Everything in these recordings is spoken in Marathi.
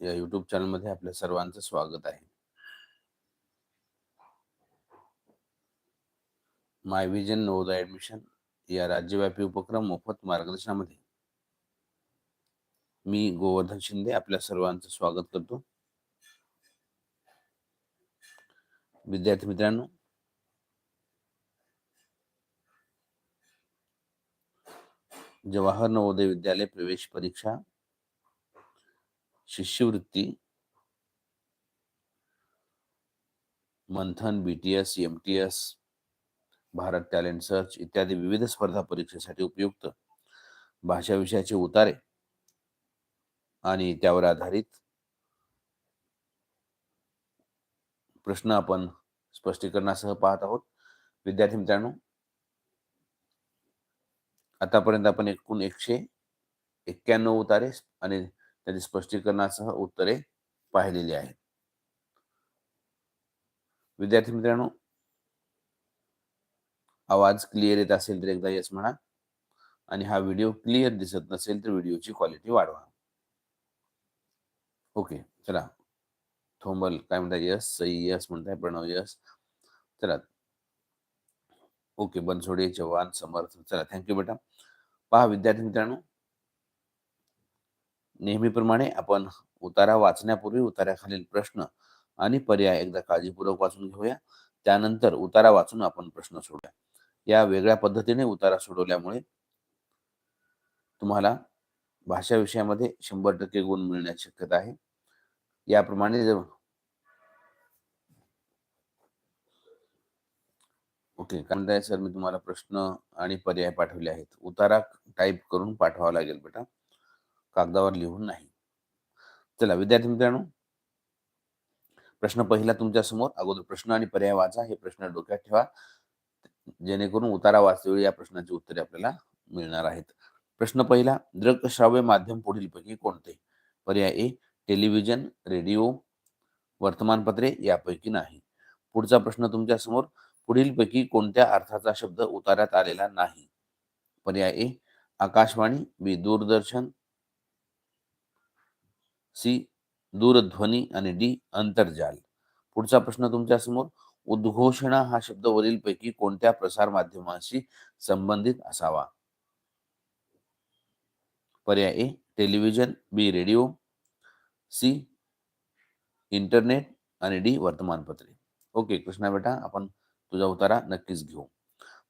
या युट्यूब चॅनलमध्ये आपल्या सर्वांचं स्वागत आहे. माय विजन नवोदय ऍडमिशन या राज्यव्यापी उपक्रम मोफत मार्गदर्शनामध्ये मी गोवर्धन शिंदे आपल्या सर्वांचं स्वागत करतो. विद्यार्थी मित्रांनो जवाहर नवोदय विद्यालय प्रवेश परीक्षा शिष्यवृत्ती Manthan BTS MTS Bharat talent search इत्यादी विविध स्पर्धा परीक्षेसाठी उपयुक्त. भाषा विषयाचे उतारे आणि त्यावर आधारित प्रश्न आपण स्पष्टीकरणासह पाहत आहोत. विद्यार्थी मित्रांनो आतापर्यंत आपण एकूण एकशे एक्क्याण्णव उतारे आणि त्याचे स्पष्टीकरणासह उत्तरे पाहिलेली आहेत. विद्यार्थी मित्रांनो आवाज क्लिअर येत असेल तर एकदा येस म्हणा. आणि हा व्हिडिओ क्लिअर दिसत नसेल तर व्हिडिओची क्वालिटी वाढवा. ओके चला. थोंबल काय म्हणताय यस सई यस म्हणताय प्रणव यस चला. ओके बनसोडे चव्हाण समर्थ. चला थँक्यू बेटा. पहा विद्यार्थी मित्रांनो नेहमीप्रमाणे आपण उतारा वाचण्यापूर्वी उतार्याखालील प्रश्न आणि पर्याय एकदा काळजीपूर्वक वाचून घेऊया. त्यानंतर उतारा वाचून आपण प्रश्न सोडूया. या वेगळ्या पद्धतीने उतारा सोडवल्यामुळे तुम्हाला भाषा विषयामध्ये शंभर टक्के गुण मिळण्याची शक्यता आहे. याप्रमाणे जर ओके काय म्हणताय सर मी तुम्हाला प्रश्न आणि पर्याय पाठवले आहेत. उतारा टाईप करून पाठवावा लागेल बेटा. कागदावर लिहून नाही. चला विद्यार्थी मित्रांनो. प्रश्न पहिला तुमच्यासमोर अगोदर प्रश्न आणि पर्याय वाचा. हे प्रश्न डोक्यात ठेवा. जेणेकरून उतारा वाचवेळी या प्रश्नाची उत्तरे आपल्याला मिळणार आहेत. प्रश्न पहिला दृकश्राव्य माध्यम पुढील पैकी कोणते? पर्याय ए टेलिव्हिजन रेडिओ वर्तमानपत्रे यापैकी नाही. पुढचा प्रश्न तुमच्यासमोर पुढील पैकी कोणत्या अर्थाचा शब्द उतारात आलेला नाही? पर्याय A Akashvani B Doordarshan C दूरध्वनी आणि डी अंतरजाल. पुढचा प्रश्न तुमच्यासमोर उद्घोषणा हा शब्द वरील पैकी कोणत्या प्रसार माध्यमाशी संबंधित असावा? पर्याय A television B radio C internet आणि डी वर्तमानपत्रे. ओके कृष्णा बेटा आपण तुझा उतारा नक्कीच घेऊ.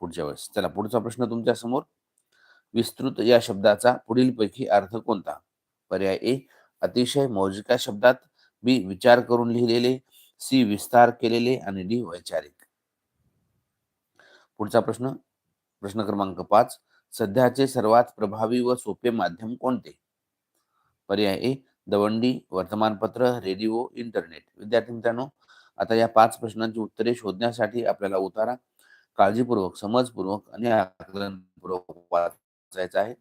पुढच्या वेळेस चला पुढचा प्रश्न तुमच्यासमोर विस्तृत या शब्दाचा पुढील पैकी अर्थ कोणता? पर्याय ए अतिशय मौजिका शब्दात बी विचार करून लिहिलेले सी विस्तार केलेले आणि डी वैचारिक. पुढचा प्रश्न प्रश्न क्रमांक पाच सध्याचे सर्वात प्रभावी व सोपे माध्यम कोणते? पर्याय ए दवंडी वर्तमानपत्र रेडिओ इंटरनेट. विद्यार्थी मित्रांनो आता या पाच प्रश्नांची उत्तरे शोधण्यासाठी आपल्याला उतारा. काळजीपूर्वक समजपूर्वक आणि आकलनपूर्वक वाचायचा आहे.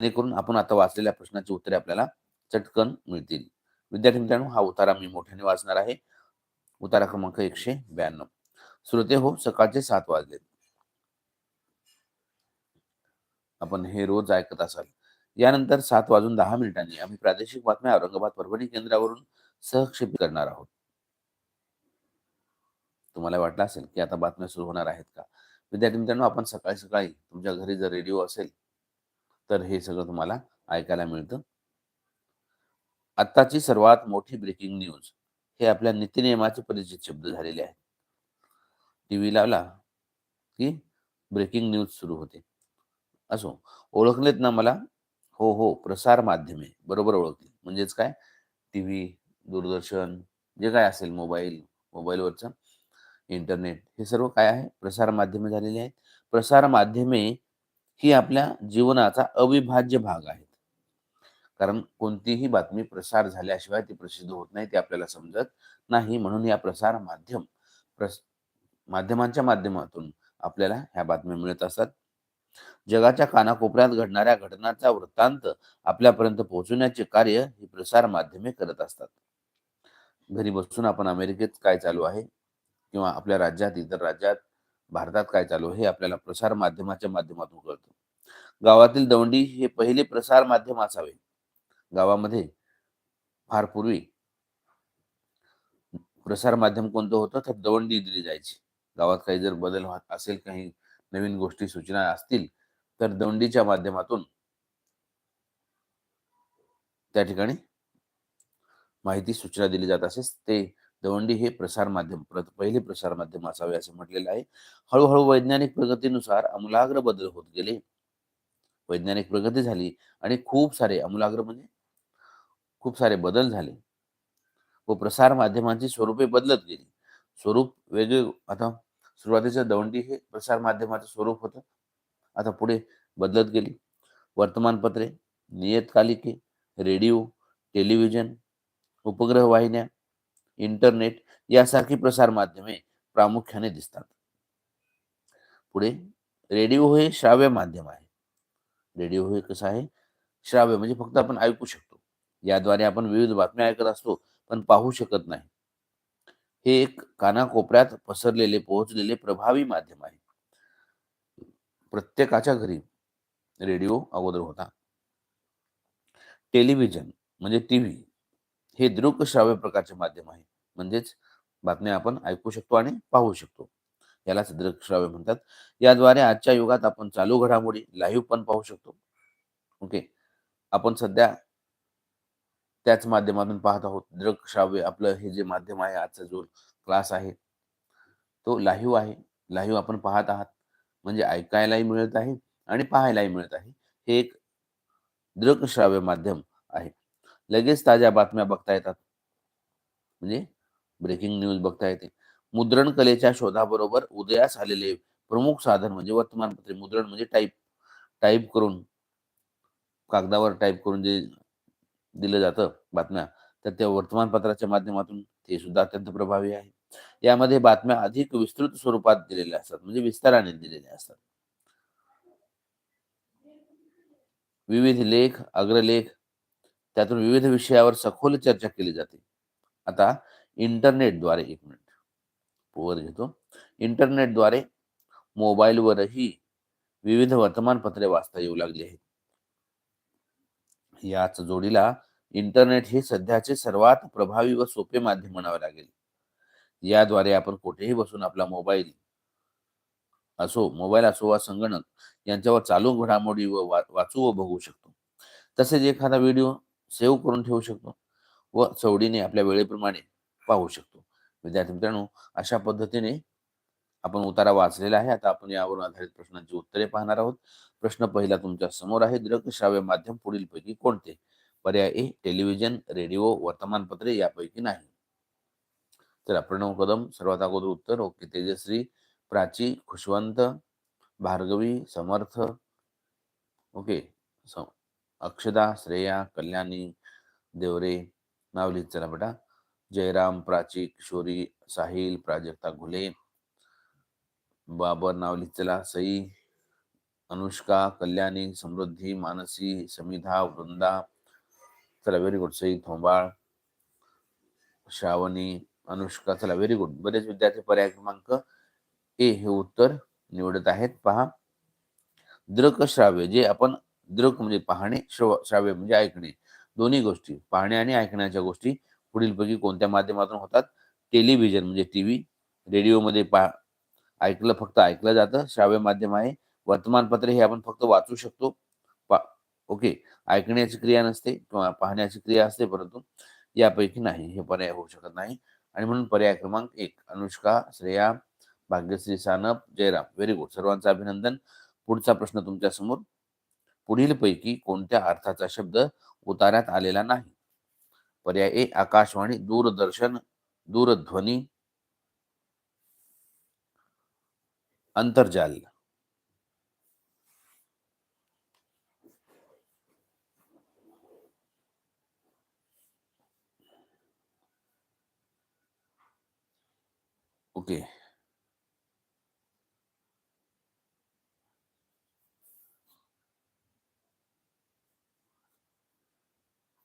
जेणेकरून आपण आता वाचलेल्या प्रश्नाची उत्तरे आपल्याला चटकन मिळतील. विद्यार्थी मित्रांनो हा उतारा मी मोठ्याने वाचणार आहे. उतारा क्रमांक एकशे ब्याण्णव. श्रोते हो सकाळचे सात वाजले. आपण हे रोज ऐकत असाल. यानंतर सात वाजून दहा मिनिटांनी आम्ही प्रादेशिक बातम्या औरंगाबाद परभणी केंद्रावरून सहक्षेपित करणार आहोत. तुम्हाला वाटलं असेल की आता बातम्या सुरू होणार आहेत का? विद्यार्थी मित्रांनो आपण सकाळी सकाळी तुमच्या घरी जर रेडिओ असेल तर हे सगळं तुम्हाला ऐकायला मिळतं. आत्ताची सर्वात मोठी ब्रेकिंग न्यूज हे आपल्या नीतिनियमाचे परिचित शब्द झालेले आहेत. टीव्ही लावला की ब्रेकिंग न्यूज सुरू होते. असो ओळखलेत ना मला? हो हो प्रसार माध्यमे बरोबर ओळखली. म्हणजेच काय? टी व्ही दूरदर्शन जे काय असेल मोबाईल मोबाईलवरचं इंटरनेट हे सर्व काय आहे? प्रसार माध्यमे झालेली आहेत. प्रसार माध्यमे ही आपल्या जीवनाचा अविभाज्य भाग आहे कारण कोणतीही बातमी प्रसार झाल्याशिवाय ती प्रसिद्ध होत नाही ते आपल्याला समजत नाही. म्हणून या प्रसार माध्यम प्रस माध्यमांच्या माध्यमातून आपल्याला ह्या बातम्या मिळत असतात. जगाच्या कानाकोपऱ्यात घडणाऱ्या घटनांचा वृत्तांत आपल्यापर्यंत पोहोचवण्याचे कार्य ही प्रसार माध्यमे करत असतात. घरी बसून आपण अमेरिकेत काय चालू आहे किंवा आपल्या राज्यात इतर राज्यात भारतात काय चालू हे आपल्याला प्रसार माध्यमाच्या माध्यमातून कळतं. गावातील दौंडी हे पहिले प्रसार माध्यम असावे. गावामध्ये फार पूर्वी प्रसार माध्यम कोणतं होतं तर दवंडी दिली जायची. गावात काही जर बदल होत असेल काही नवीन गोष्टी सूचना असतील तर दवंडीच्या माध्यमातून त्या ठिकाणी माहिती सूचना दिली जात असेल. ते दवंडी हे प्रसार माध्यम पहिले प्रसार माध्यम असावे असे म्हटलेलं आहे. हळूहळू वैज्ञानिक प्रगतीनुसार अमूलाग्र बदल होत गेले. वैज्ञानिक प्रगती झाली आणि खूप सारे अमूलाग्र म्हणजे खूप सारे बदल झाले. व प्रसार माध्यमांची स्वरूपे बदलत गेली. स्वरूप वेगळे आता सुरुवातीच्या दवंडी हे प्रसार माध्यमाचं स्वरूप होतं. आता पुढे बदलत गेली. वर्तमानपत्रे नियतकालिके रेडिओ टेलिव्हिजन उपग्रह वाहिन्या इंटरनेट यासारखी प्रसार माध्यमे प्रामुख्याने दिसतात. पुढे रेडिओ हे श्राव्य माध्यम आहे. रेडिओ हे कसं आहे? श्राव्य म्हणजे फक्त आपण ऐकू शकतो. याद्वारे आपण विविध बातम्या ऐकत असतो पण पाहू शकत नाही. हे एक कानाकोपऱ्यात पसरलेले पोहोचलेले प्रभावी माध्यम आहे. प्रत्येकाच्या घरी रेडिओ अगोदर होता. टेलिव्हिजन म्हणजे टीव्ही हे दृकश्राव्य प्रकारचे माध्यम आहे. म्हणजेच बातम्या आपण ऐकू शकतो आणि पाहू शकतो. यालाच दृकश्राव्य म्हणतात. याद्वारे आजच्या युगात आपण चालू घडामोडी लाईव्ह पण पाहू शकतो. ओके. आपण सध्या त्याच माध्यमातून पाहत आहोत. दृकश्राव्य आपलं हे जे माध्यम आहे आजचा जो क्लास आहे तो लाईव्ह आहे. लाईव्ह आपण पाहत आहात. म्हणजे ऐकायलाही मिळत आहे आणि पाहायलाही मिळत आहे. हे एक दृकश्राव्य माध्यम आहे. लगेच ताज्या बातम्या बघता येतात. म्हणजे ब्रेकिंग न्यूज बघता येते. मुद्रण कलेच्या शोधाबरोबर उदयास आलेले प्रमुख साधन म्हणजे वर्तमानपत्रे. मुद्रण म्हणजे टाईप. टाईप करून कागदावर टाईप करून जे दिलं जातं बातम्या. तर त्या वर्तमानपत्राच्या माध्यमातून ते सुद्धा अत्यंत प्रभावी आहे. यामध्ये बातम्या अधिक विस्तृत स्वरूपात दिलेल्या असतात म्हणजे विस्ताराने दिलेल्या असतात. विविध लेख अग्रलेख त्यातून विविध विषयावर सखोल चर्चा केली जाते. आता इंटरनेटद्वारे एक मिनिट. वर घेतो. इंटरनेटद्वारे मोबाईलवरही विविध वर्तमानपत्रे वाचता येऊ लागली आहेत. याच जोडीला इंटरनेट हे सध्याचे सर्वात प्रभावी व सोपे माध्यम म्हणावे लागेल. याद्वारे आपण कुठेही बसून आपला मोबाईल असो मोबाईल असो वा संगणक यांच्यावर चालू घडामोडी व वाचू व बघू शकतो. तसेच एखादा व्हिडिओ सेव्ह करून ठेवू शकतो व चवडीने आपल्या वेळेप्रमाणे पाहू शकतो. विद्यार्थी मित्रांनो अशा पद्धतीने आपण उतारा वाचलेला आहे. आता आपण यावरून आधारित प्रश्नांची उत्तरे पाहणार आहोत. प्रश्न पहिला तुमच्यासमोर आहे. दृकश्राव्य माध्यम पुढील पैकी कोणते? पर्याय ए टेलिव्हिजन रेडिओ वर्तमानपत्रे यापैकी नाही. तर प्रणव कदम सर्वात अगोदर उत्तर. ओके तेजश्री प्राची खुशवंत भार्गवी समर्थ. ओके अक्षदा श्रेया कल्याणी देवरे नावली चला बेटा. जयराम प्राची किशोरी साहिल प्राजक्ता घुले. बाबर नावली चला सई अनुष्का कल्याणी समृद्धी मानसी समिधा वृंदा चला व्हेरी गुड सई थोंबाळ श्रावणी अनुष्का चला व्हेरी गुड बरेच विद्यार्थी पर्याय क्रमांक ए हे उत्तर निवडत आहेत. पहा. दृक श्राव्य जे आपण दृक म्हणजे पाहणे श्राव्य म्हणजे ऐकणे. दोन्ही गोष्टी पाहणे आणि ऐकण्याच्या गोष्टी पुढीलपैकी कोणत्या माध्यमातून होतात? टेलिव्हिजन म्हणजे टीव्ही रेडिओमध्ये पा ऐकलं फक्त ऐकलं जातं. श्राव्य माध्यम आहे. वर्तमानपत्रे हे आपण फक्त वाचू शकतो. ओके. ऐकण्याची क्रिया नसते किंवा पाहण्याची क्रिया असते परंतु यापैकी नाही. हे पर्याय होऊ शकत नाही. आणि म्हणून पर्याय क्रमांक एक अनुष्का श्रेया भाग्यश्री सानप जयराम. व्हेरी गुड सर्वांचं अभिनंदन. पुढचा प्रश्न तुमच्यासमोर. पुढील पैकी कोणत्या अर्थाचा शब्द उतार्यात आलेला नाही? पर्याय ए आकाशवाणी दूरदर्शन दूरध्वनी अंतर्जाल ओके।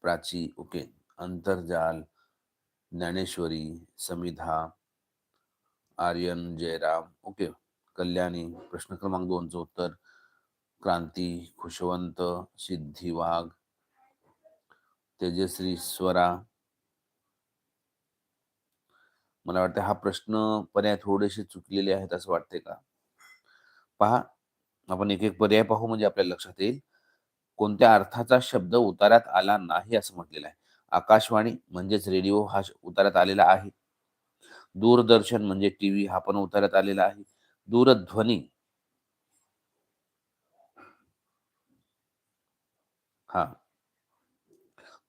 प्राची ओके अंतरजाल ज्ञानेश्वरी समिधा आर्यन जयराम ओके। कल्याणी प्रश्न क्रमांक दोनचं उत्तर क्रांती खुशवंत सिद्धी वाघ तेजश्री स्वरा. मला वाटतं हा प्रश्न पर्याय थोडेसे चुकलेले आहेत असं वाटते का? पहा आपण एक एक पर्याय पाहू म्हणजे आपल्याला लक्षात येईल. कोणत्या अर्थाचा शब्द उतारात आला नाही असं म्हटलेलं आहे. आकाशवाणी म्हणजेच रेडिओ हा उतारात आलेला आहे. दूरदर्शन म्हणजे टीव्ही हा पण उतारात आलेला आहे. दूरध्वनी. हा.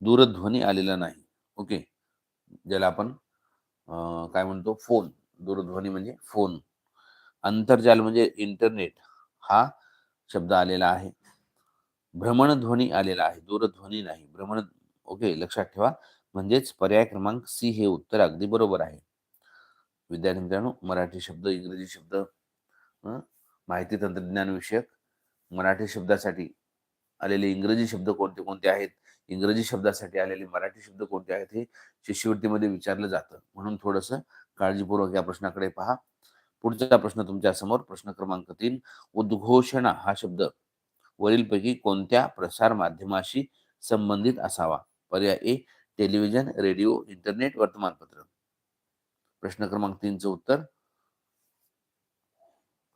दूरध्वनी आलेला नाही. ओके. ज्याला आपण काय म्हणतो? फोन. दूरध्वनी म्हणजे फोन. आंतरजाल म्हणजे इंटरनेट. हा शब्द आलेला आहे. भ्रमणध्वनी आलेला आहे. दूरध्वनी नाही. भ्रमण ओके लक्षात ठेवा. म्हणजेच पर्याय क्रमांक सी हे उत्तर अगदी बरोबर आहे. विद्यार्थी मित्रांनो मराठी शब्द इंग्रजी शब्द माहिती तंत्रज्ञानविषयक मराठी शब्दासाठी आलेले इंग्रजी शब्द कोणते कोणते आहेत? इंग्रजी शब्दासाठी आलेले मराठी शब्द कोणते आहेत? हे शिष्यवृत्तीमध्ये विचारलं जातं. म्हणून थोडस काळजीपूर्वक या प्रश्नाकडे पहा. पुढचा प्रश्न तुमच्यासमोर. प्रश्न क्रमांक तीन. उद्घोषणा हा शब्द वरीलपैकी कोणत्या प्रसार माध्यमाशी संबंधित असावा? पर्याय ए टेलिव्हिजन रेडिओ इंटरनेट वर्तमानपत्र. प्रश्न क्रमांक तीनचं उत्तर.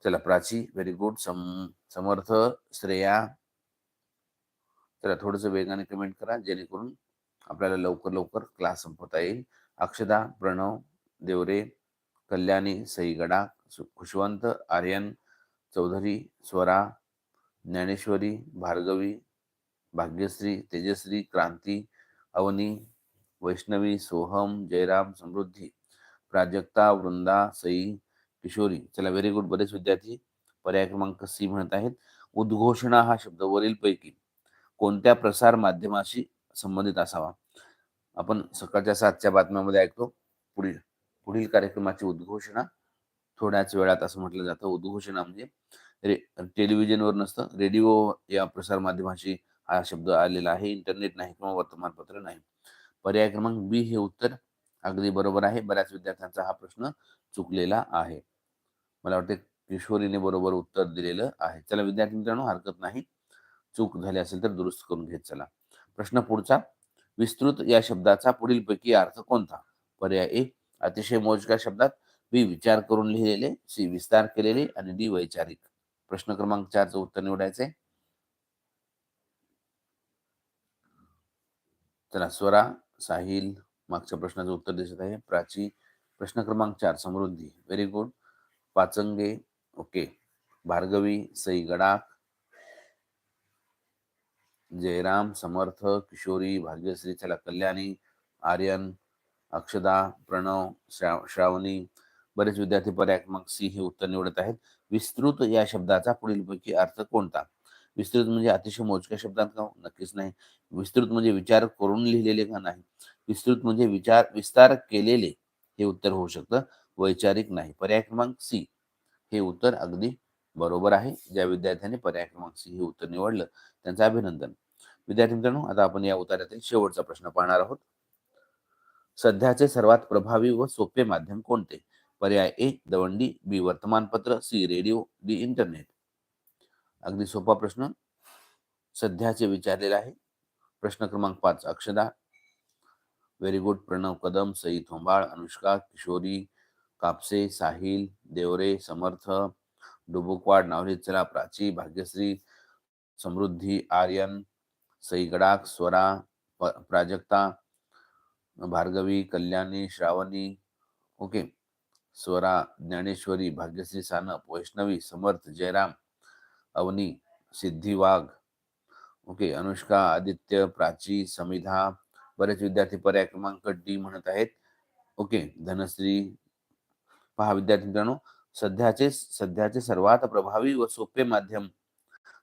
चला प्राची व्हेरी गुड सम समर्थ श्रेया. चला थोडस वेगाने कमेंट करा जेणेकरून आपल्याला लवकर लवकर क्लास संपवता येईल. अक्षदा प्रणव देवरे कल्याणी सईगडा खुशवंत आर्यन चौधरी स्वरा ज्ञानेश्वरी भार्गवी भाग्यश्री तेजश्री क्रांती अवनी वैष्णवी सोहम जयराम समृद्धी प्राजक्ता वृंदा सई किशोरी चला व्हेरी गुड बरेच विद्यार्थी पर्याय क्रमांक सी म्हणत आहेत. उद्घोषणा हा शब्द वरील पैकी कोणत्या प्रसार माध्यमाशी संबंधित असावा? आपण सकाळच्या सातच्या बातम्यामध्ये ऐकतो. पुढील पुढील कार्यक्रमाची उद्घोषणा थोड्याच वेळात असं म्हटलं जातं. उद्घोषणा म्हणजे रे टेलिव्हिजनवर नसतं. रेडिओ या प्रसार माध्यमाशी हा शब्द आलेला आहे. इंटरनेट नाही किंवा वर्तमानपत्र नाही. पर्याय क्रमांक बी हे उत्तर अगदी बरोबर आहे. बऱ्याच विद्यार्थ्यांचा हा प्रश्न चुकलेला आहे. मला वाटते किशोरीने बरोबर उत्तर दिलेलं आहे. चला विद्यार्थी मित्रांनो हरकत नाही. चूक झाली असेल तर दुरुस्त करून घेत चला. प्रश्न पुढचा. विस्तृत या शब्दाचा पुढील पैकी अर्थ कोणता? पर्याय ए. अतिशय मोजक्या शब्दात बी. विचार करून लिहिलेले सी. विस्तार केलेले आणि डी. वैचारिक. प्रश्न क्रमांक चारचं उत्तर निवडायचंय. चला स्वरा साहिल मागच्या प्रश्नाचं उत्तर दिसत आहे. प्राची प्रश्न क्रमांक चार Samruddhi. Very good Pachange okay Bhargavi Sai Gadakh. Jayram Samarth Kishori Bhagyashri चला कल्याणी आर्यन अक्षदा प्रणव श्रावणी. बरेच विद्यार्थी पर्याय क्रमांक सी हे उत्तर निवडत आहेत. विस्तृत या शब्दाचा पुढील पैकी अर्थ कोणता? विस्तृत म्हणजे अतिशय मोजक्या शब्दात का नक्कीच नाही. विस्तृत म्हणजे विचार करून लिहिलेले का नाही? विस्तृत म्हणजे विचार विस्तार केलेले हे उत्तर होऊ शकतं. वैचारिक नाही. पर्याय क्रमांक सी. हे उत्तर अगदी बरोबर आहे. ज्या विद्यार्थ्याने पर्याय क्रमांक सी हे उत्तर निवडलं त्यांचं अभिनंदन. विद्यार्थी मित्रांनो आता आपण या उत्तरातील शेवटचा प्रश्न पाहणार आहोत. सध्याचे सर्वात प्रभावी व सोपे माध्यम कोणते? पर्याय ए दवंडी बी वर्तमानपत्र सी रेडिओ डी इंटरनेट. अगदी सोपा प्रश्न. सध्याचे विचारलेला आहे. प्रश्न क्रमांक पाच अक्षदा. व्हेरी गुड प्रणव कदम सई थोंबाळ अनुष्का, किशोरी, कापसे, साहिल, देवरे, समर्थ, डुबुकवाड नावली चला, प्राची, भाग्यश्री, समृद्धी, आर्यन, सई गडाख, स्वरा प्राजक्ता, भार्गवी, कल्याणी, श्रावणी, ओके. स्वरा, ज्ञानेश्वरी, भाग्यश्री, सानप, वैष्णवी, समर्थ, जयराम, अवनी सिद्धी ओके. अनुष्का, आदित्य, प्राची, समिधा बरेच विद्यार्थी पर्याय क्रमांक डी म्हणत आहेत. ओके धनश्री. पहा विद्यार्थी मित्रांनो सध्याचे सध्याचे सर्वात प्रभावी व सोपे माध्यम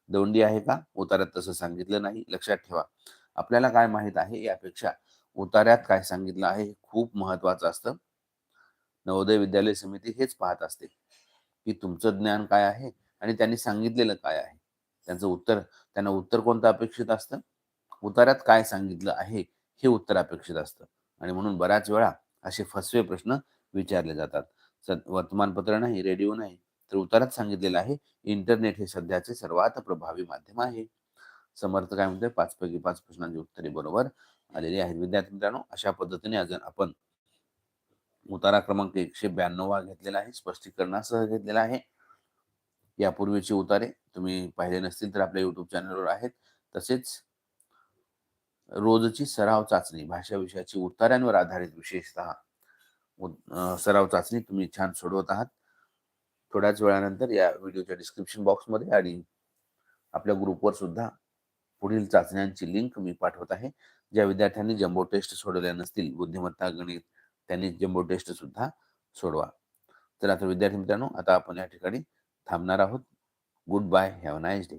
दोंडी आहे का? उतार्यात तसं सांगितलं नाही. लक्षात ठेवा. आपल्याला काय माहीत आहे? यापेक्षा उतार्यात काय सांगितलं आहे? हे खूप महत्वाचं असतं. नवोदय विद्यालय समिती हेच पाहत असते की तुमचं ज्ञान काय आहे आणि त्यांनी सांगितलेलं काय आहे? त्यांचं उत्तर त्यांना उत्तर कोणतं अपेक्षित असतं? उतार्यात काय सांगितलं आहे? हे उत्तर अपेक्षित असतं. आणि म्हणून बऱ्याच वेळा असे फसवे प्रश्न विचारले जातात. वर्तमानपत्र नाही रेडिओ नाही तर उत्तरात सांगितलेलं आहे इंटरनेट हे सध्याचे सर्वात प्रभावी माध्यम आहे. समर्थ काय म्हणतोय? पाच पैकी पाच प्रश्नांची उत्तरे बरोबर आलेली आहेत. विद्यार्थी मित्रांनो अशा पद्धतीने अजून आपण उतारा क्रमांक एकशे ब्याण्णव घेतलेला आहे. स्पष्टीकरणासह घेतलेला आहे. यापूर्वीचे उतारे तुम्ही पाहिले नसतील तर आपल्या युट्यूब चॅनलवर आहेत. तसेच रोजची सराव चाचणी भाषा विषयाची उत्तरांवर आधारित विशेषतः सराव चाचणी तुम्ही छान सोडवत आहात. थोड्याच वेळानंतर या व्हिडिओच्या डिस्क्रिप्शन बॉक्समध्ये आणि आपल्या ग्रुपवर सुद्धा पुढील चाचण्यांची लिंक मी पाठवत आहे. ज्या विद्यार्थ्यांनी जम्बो टेस्ट सोडवल्या नसतील बुद्धिमत्ता गणित त्यांनी जम्बो टेस्ट सुद्धा सोडवा. तर आता विद्यार्थी मित्रांनो आता आपण या ठिकाणी थांबणार आहोत. Goodbye have nice day